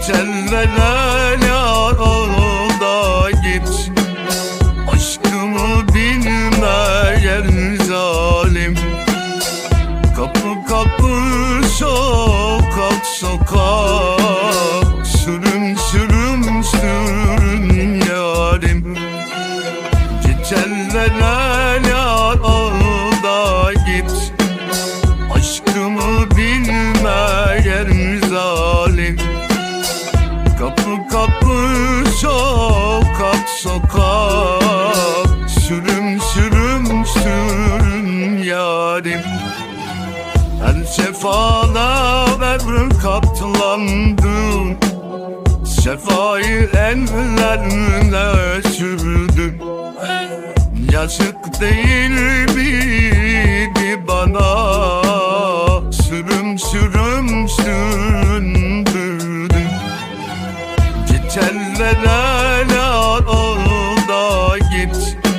Geçenlere yolda git. Aşkımı bilmeyen zalim. Kapı kapı sokak sokak. Sürüm sürüm sürün yarim. Yolda Kapı kapı sokak sokak. Sürüm sürüm sürün yarim. Her sefada ver katlandın Sefayı enlerine sürdün Yazık değil miydi bana? Sürüm sürüm nereler oldu git.